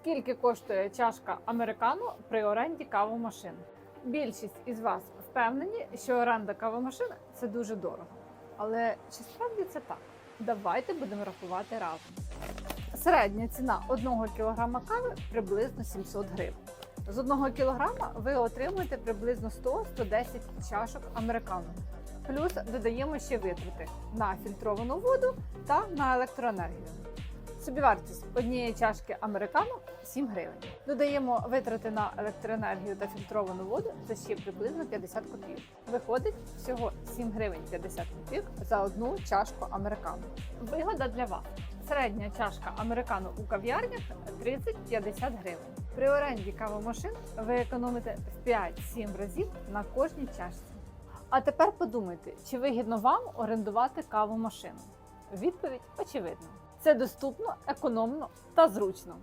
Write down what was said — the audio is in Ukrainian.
Скільки коштує чашка американо при оренді кавомашин? Більшість із вас впевнені, що оренда кавомашин це дуже дорого. Але чи справді це так? Давайте будемо рахувати разом. Середня ціна 1 кг кави приблизно 700 гривень. З 1 кг ви отримуєте приблизно 100-110 чашок американо. Плюс додаємо ще витрати на фільтровану воду та на електроенергію. Собівартість однієї чашки американо 7 гривень. Додаємо витрати на електроенергію та фільтровану воду це ще приблизно 50 копійок. Виходить всього 7 гривень 50 копійок за одну чашку американо. Вигода для вас. Середня чашка американо у кав'ярнях 30-50 гривень. При оренді кавомашин ви економите в 5-7 разів на кожній чашці. А тепер подумайте, чи вигідно вам орендувати кавомашину? Відповідь очевидна. Це доступно, економно та зручно.